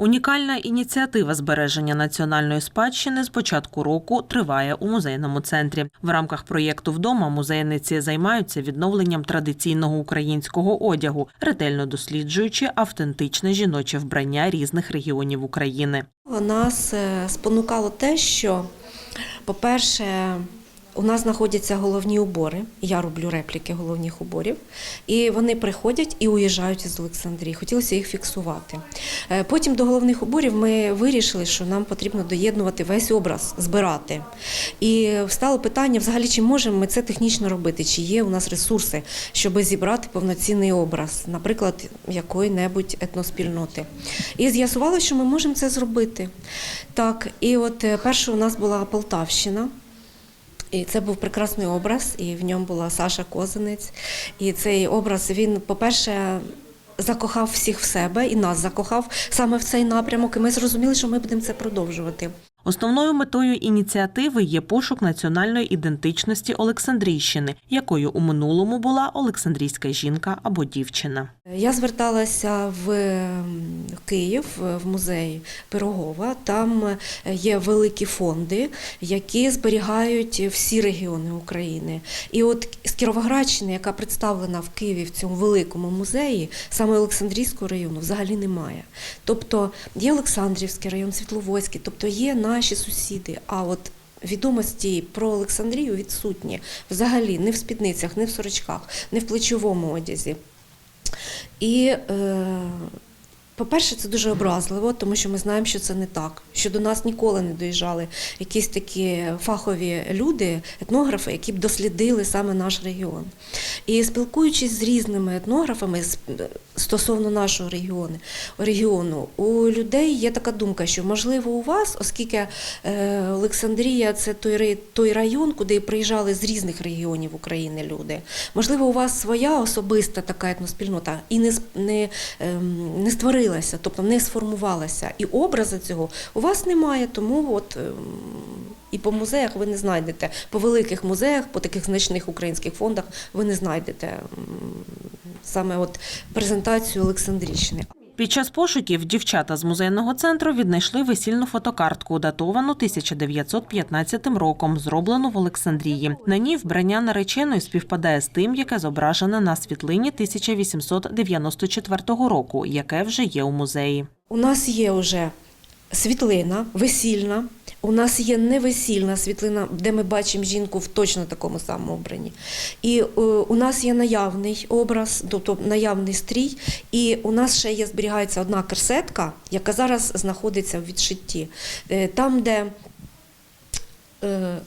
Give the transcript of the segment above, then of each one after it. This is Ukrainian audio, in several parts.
Унікальна ініціатива збереження національної спадщини з початку року триває у музейному центрі. В рамках проєкту вдома музейниці займаються відновленням традиційного українського одягу, ретельно досліджуючи автентичне жіноче вбрання різних регіонів України. Нас е, спонукало те, що, по-перше, у нас знаходяться головні убори. Я роблю репліки головних уборів, і вони приходять і уїжджають із Олександрії. Хотілося їх фіксувати. Е, Потім до головних уборів ми вирішили, що нам потрібно доєднувати весь образ, збирати. І стало питання: взагалі, чи можемо ми це технічно робити, чи є у нас ресурси, щоб зібрати повноцінний образ, наприклад, якої-небудь етноспільноти. І з'ясувалося, що ми можемо це зробити. Так, і от е, перше у нас була Полтавщина. І це був прекрасний образ, і в ньому була Саша Козинець. І цей образ він, по-перше, закохав всіх в себе і нас закохав саме в цей напрямок. І ми зрозуміли, що ми будемо це продовжувати. Основною метою ініціативи є пошук національної ідентичності Олександрійщини, якою у минулому була Олександрійська жінка або дівчина. Я зверталася в Київ в музей Пирогова. Там е, є великі фонди, які зберігають всі регіони України. І от з Кіровоградщини, яка представлена в Києві в цьому великому музеї, саме Олександрійського району взагалі немає. Тобто є Олександрівський район, Світловодський, тобто є наші сусіди. А от Відомості про Олександрію відсутні взагалі не в спідницях, не в сорочках, не в плечовому одязі. І, е, по-перше, це дуже образливо, тому що ми знаємо, що це не так. Що до нас ніколи не доїжджали якісь такі фахові люди, етнографи, які б дослідили саме наш регіон. І спілкуючись з різними етнографами стосовно нашого регіону, регіону, у людей є така думка, що можливо у вас, оскільки е, Олександрія це той, район, куди приїжджали з різних регіонів України люди. Можливо, у вас своя особиста така етноспільнота і не, не, ем, не тобто не сформувалася. І образу цього у вас немає, тому от. ем, І по музеях ви не знайдете, по великих музеях, по таких значних українських фондах ви не знайдете саме от презентацію Олександрійщини. Під час пошуків дівчата з музейного центру віднайшли весільну фотокартку, датовану 1915 роком, зроблену в Олександрії. На ній вбрання нареченої співпадає з тим, яке зображене на світлині 1894 року, яке вже є у музеї. У нас є вже світлина, весільна. У нас є невесільна світлина, де ми бачимо жінку в точно такому самому обранні. І е, у нас є наявний образ, тобто наявний стрій, і у нас ще є зберігається одна керсетка, яка зараз знаходиться в відшитті. Е, Там, де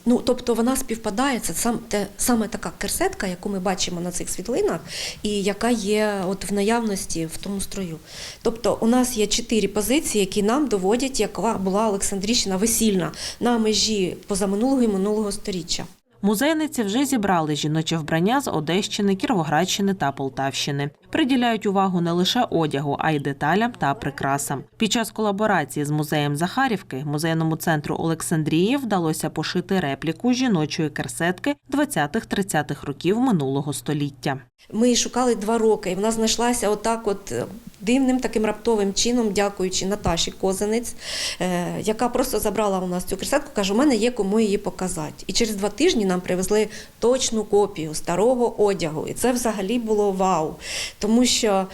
Ну, тобто вона співпадає, це сам, те, саме така керсетка, яку ми бачимо на цих світлинах, і яка є от в наявності в тому строю. Тобто у нас є чотири позиції, які нам доводять, яка була Олександрійщина весільна на межі позаминулого і минулого сторіччя. Музейниці вже зібрали жіноче вбрання з Одещини, Кіровоградщини та Полтавщини. Приділяють увагу не лише одягу, а й деталям та прикрасам. Під час колаборації з музеєм Захарівки музейному центру Олександрії вдалося пошити репліку жіночої керсетки 20-30-х років минулого століття. Ми шукали два роки, і вона знайшлася отак, от е, дивним таким раптовим чином, дякуючи Наташі Козинець, е, яка просто забрала у нас цю кресетку, каже, у мене є кому її показати. І через два тижні нам привезли точну копію старого одягу. І це взагалі було вау. Тому що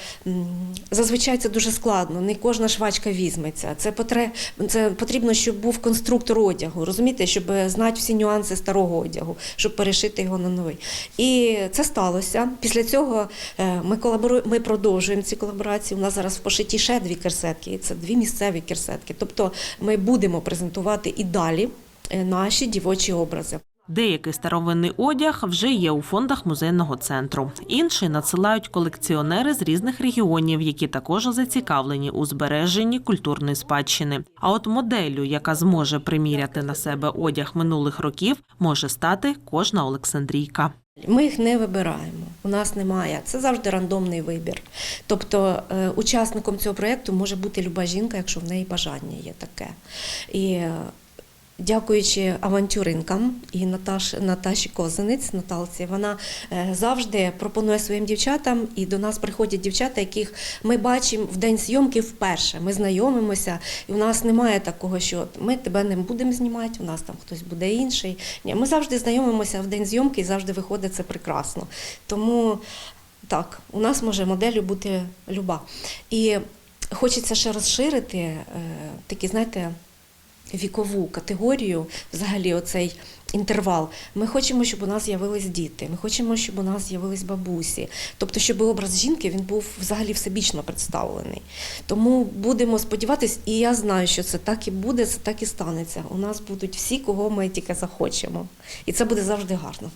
зазвичай це дуже складно, не кожна швачка візьметься. Це, потре... це потрібно, щоб був конструктор одягу, розумієте, щоб знати всі нюанси старого одягу, щоб перешити його на новий. І це сталося. Після цього е, ми колабору... ми продовжуємо ці колаборації. Нас зараз в пошиті ще дві керсетки, і це дві місцеві керсетки. Тобто ми будемо презентувати і далі е, наші дівочі образи. Деякий старовинний одяг вже є у фондах музейного центру. Інший надсилають колекціонери з різних регіонів, які також зацікавлені у збереженні культурної спадщини. А от моделлю, яка зможе приміряти на себе одяг минулих років, може стати кожна Олександрійка. Ми їх не вибираємо. Нас немає. Це завжди рандомний вибір. Тобто е, учасником цього проєкту може бути люба жінка, якщо в неї бажання є таке. І е, Дякуючи авантюринкам і Наташ, Наташі Козинець, Наталці, вона е, завжди пропонує своїм дівчатам, і до нас приходять дівчата, яких ми бачимо в день зйомки вперше. Ми знайомимося, і у нас немає такого, що ми тебе не будемо знімати, у нас там хтось буде інший. Ні, ми завжди знайомимося в день зйомки і завжди виходить це прекрасно. Тому так, у нас може моделлю бути люба. І хочеться ще розширити е, такі, знаєте, вікову категорію, взагалі оцей інтервал. Ми хочемо, щоб у нас з'явились діти, ми хочемо, щоб у нас з'явились бабусі. Тобто, щоб образ жінки він був взагалі всебічно представлений. Тому будемо сподіватись, і я знаю, що це так і буде, це так і станеться. У нас будуть всі, кого ми тільки захочемо. І це буде завжди гарно.